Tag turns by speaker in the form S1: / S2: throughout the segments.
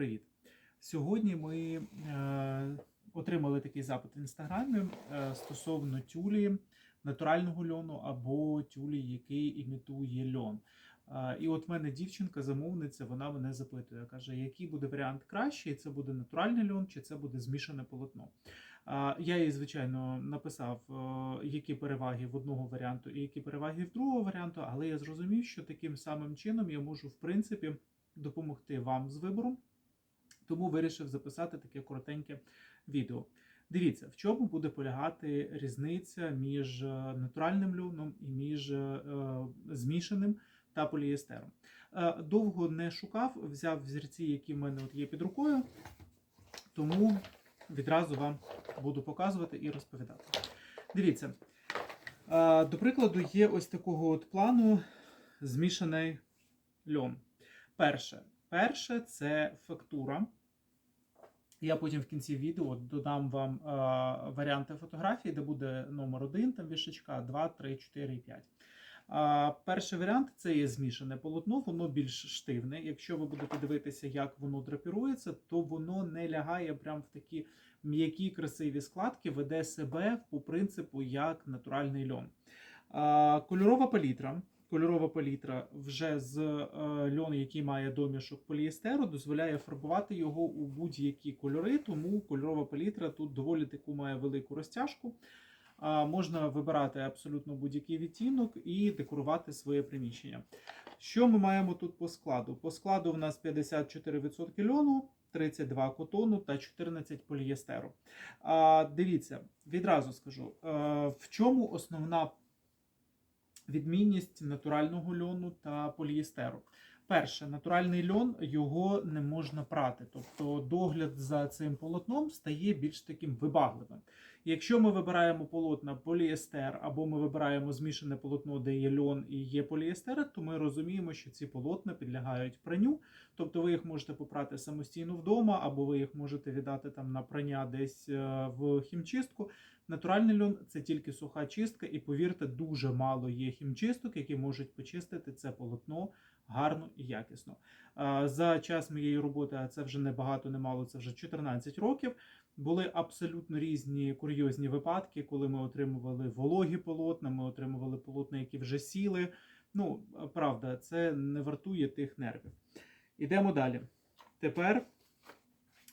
S1: привіт! Сьогодні ми е, отримали такий запит в інстаграмі е, стосовно тюлі натурального льону або тюлі, який імітує льон. Е, і от мене дівчинка, замовниця, вона мене запитує, каже, який буде варіант кращий, це буде натуральний льон чи це буде змішане полотно. Е, я їй, звичайно, написав, е, які переваги в одного варіанту і які переваги в другого варіанту, але я зрозумів, що таким самим чином я можу, в принципі, допомогти вам з вибором. Тому вирішив записати таке коротеньке відео. Дивіться, в чому буде полягати різниця між е, натуральним льоном і між е, змішаним та поліестером. Е, довго не шукав, взяв взірці, які в мене от є під рукою, тому відразу вам буду показувати і розповідати. Дивіться, до прикладу, є ось такого от плану змішаний льон. Перше, перше це фактура. Я потім в кінці відео додам вам е, варіанти фотографії, де буде номер 1, там вішечка, 2, 3, 4 і 5. А, перший варіант це є змішане полотно, воно більш штивне. Якщо ви будете дивитися, як воно драпірується, то воно не лягає прямо в такі м'які красиві складки, веде себе по принципу як натуральний льон. А, кольорова палітра. Кольорова палітра вже з е, льону, який має домішок поліестеру, дозволяє фарбувати його у будь-які кольори, тому кольорова палітра тут доволі таку має велику розтяжку. Можна вибирати абсолютно будь-який відтінок і декорувати своє приміщення. Що ми маємо тут по складу? По складу в нас 54% льону, 32 котону та 14 полієстеру. Дивіться, відразу скажу, е, в чому основна відмінність натурального льону та полієстеру. Перше, натуральний льон його не можна прати, тобто догляд за цим полотном стає більш таким вибагливим. Якщо ми вибираємо полотна поліестер або ми вибираємо змішане полотно, де є льон і є поліестер, то ми розуміємо, що ці полотна підлягають пранню, тобто ви їх можете попрати самостійно вдома, або ви їх можете віддати там на прання десь е, в хімчистку. Натуральний льон це тільки суха чистка, і повірте, дуже мало є хімчисток, які можуть почистити це полотно гарно і якісно. За час моєї роботи, а це вже не багато, не мало, це вже 14 років. Були абсолютно різні курйозні випадки, коли ми отримували вологі полотна, ми отримували полотна, які вже сіли. Ну, правда, це не вартує тих нервів. Ідемо далі. Тепер.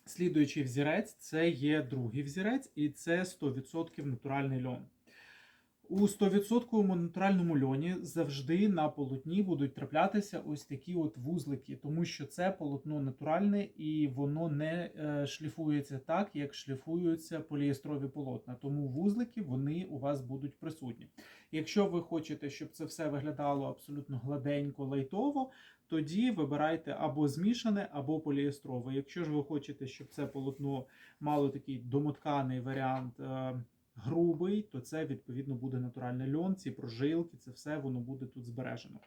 S1: Слідуючий взірець це є другий взірець, і це 100% натуральний льон. У 100% натуральному льоні завжди на полотні будуть траплятися ось такі от вузлики, тому що це полотно натуральне і воно не е, шліфується так, як шліфуються поліестрові полотна. Тому вузлики вони у вас будуть присутні. Якщо ви хочете, щоб це все виглядало абсолютно гладенько, лайтово, тоді вибирайте або змішане, або поліестрове. Якщо ж ви хочете, щоб це полотно мало такий домотканий варіант. Грубий, то це відповідно буде натуральний льон, ці прожилки, це все воно буде тут збережено.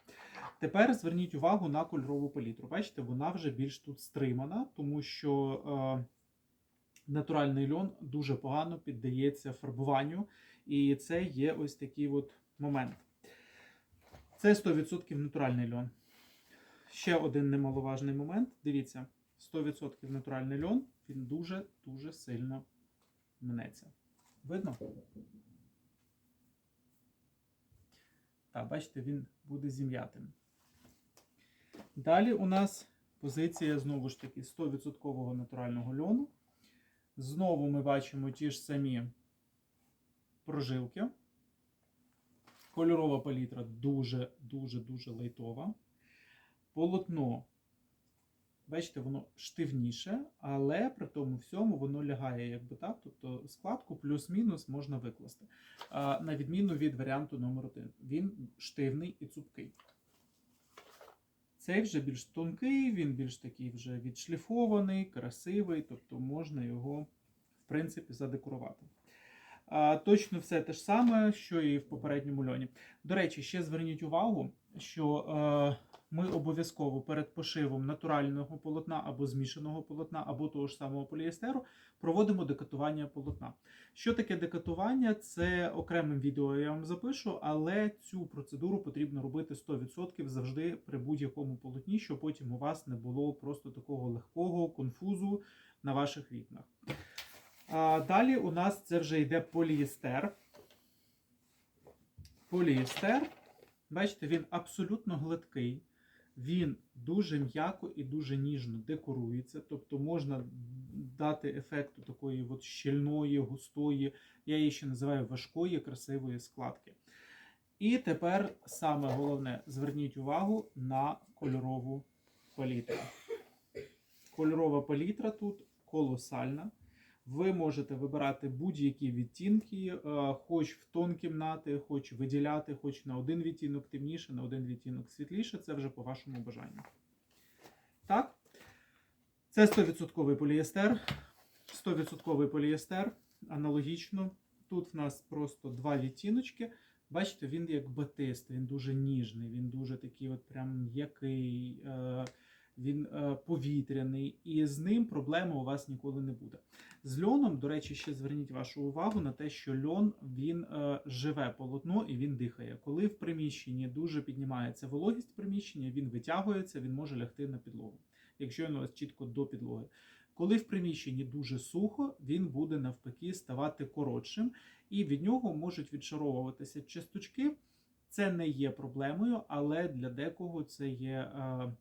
S1: Тепер зверніть увагу на кольорову палітру. Бачите, вона вже більш тут стримана, тому що е, натуральний льон дуже погано піддається фарбуванню, і це є ось такий от момент. Це 100% натуральний льон. Ще один немаловажний момент. Дивіться, 100% натуральний льон, він дуже-дуже сильно мнеться. Видно? Так, бачите, він буде зім'ятим. Далі у нас позиція знову ж таки 100% натурального льону. Знову ми бачимо ті ж самі прожилки. Кольорова палітра дуже-дуже-дуже лайтова. Полотно Бачите, воно штивніше, але при тому всьому воно лягає якби так. Тобто складку плюс-мінус можна викласти. На відміну від варіанту номер 1 Він штивний і цупкий. Цей вже більш тонкий, він більш такий вже відшліфований, красивий, тобто можна його, в принципі, задекорувати. Точно все те ж саме, що і в попередньому льоні. До речі, ще зверніть увагу, що. Ми обов'язково перед пошивом натурального полотна або змішаного полотна, або того ж самого поліестеру проводимо декатування полотна. Що таке декатування? Це окремим відео я вам запишу, але цю процедуру потрібно робити 100% завжди при будь-якому полотні, щоб потім у вас не було просто такого легкого конфузу на ваших вікнах. А далі у нас це вже йде поліестер. Поліестер, бачите, він абсолютно гладкий. Він дуже м'яко і дуже ніжно декорується, тобто можна дати ефекту такої от щільної, густої, я її ще називаю важкої, красивої складки. І тепер саме головне: зверніть увагу на кольорову палітру. Кольорова палітра тут колосальна. Ви можете вибирати будь-які відтінки, е, хоч в тон кімнати, хоч виділяти, хоч на один відтінок темніше, на один відтінок світліше. Це вже по вашому бажанню. Так. Це 100% поліестер. 100% поліестер. Аналогічно. Тут в нас просто два відтіночки. Бачите, він як батист, він дуже ніжний, він дуже такий от прям м'який, е, він е, повітряний, і з ним проблеми у вас ніколи не буде. З льоном, до речі, ще зверніть вашу увагу на те, що льон він е, живе полотно і він дихає. Коли в приміщенні дуже піднімається вологість приміщення, він витягується, він може лягти на підлогу, якщо він у вас чітко до підлоги. Коли в приміщенні дуже сухо, він буде навпаки ставати коротшим, і від нього можуть відшаровуватися часточки. Це не є проблемою, але для декого це є е,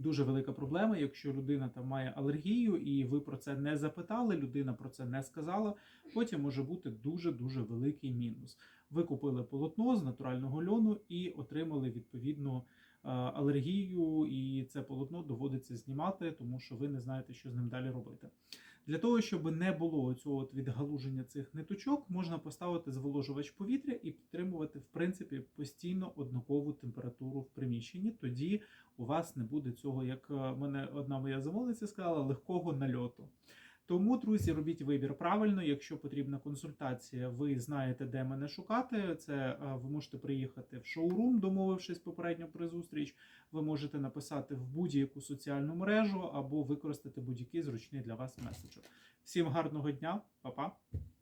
S1: дуже велика проблема. Якщо людина там має алергію, і ви про це не запитали, людина про це не сказала. Потім може бути дуже дуже великий мінус. Ви купили полотно з натурального льону і отримали відповідну е, алергію, і це полотно доводиться знімати, тому що ви не знаєте, що з ним далі робити. Для того, щоб не було цього відгалуження цих ниточок, можна поставити зволожувач повітря і підтримувати, в принципі, постійно однакову температуру в приміщенні. Тоді у вас не буде цього, як е, мене одна моя замовниця сказала, легкого нальоту. Тому, друзі, робіть вибір правильно. Якщо потрібна консультація, ви знаєте, де мене шукати. Це е, ви можете приїхати в шоурум, домовившись попередньо про зустріч. Ви можете написати в будь-яку соціальну мережу або використати будь-який зручний для вас меседжер. Всім гарного дня, па-па!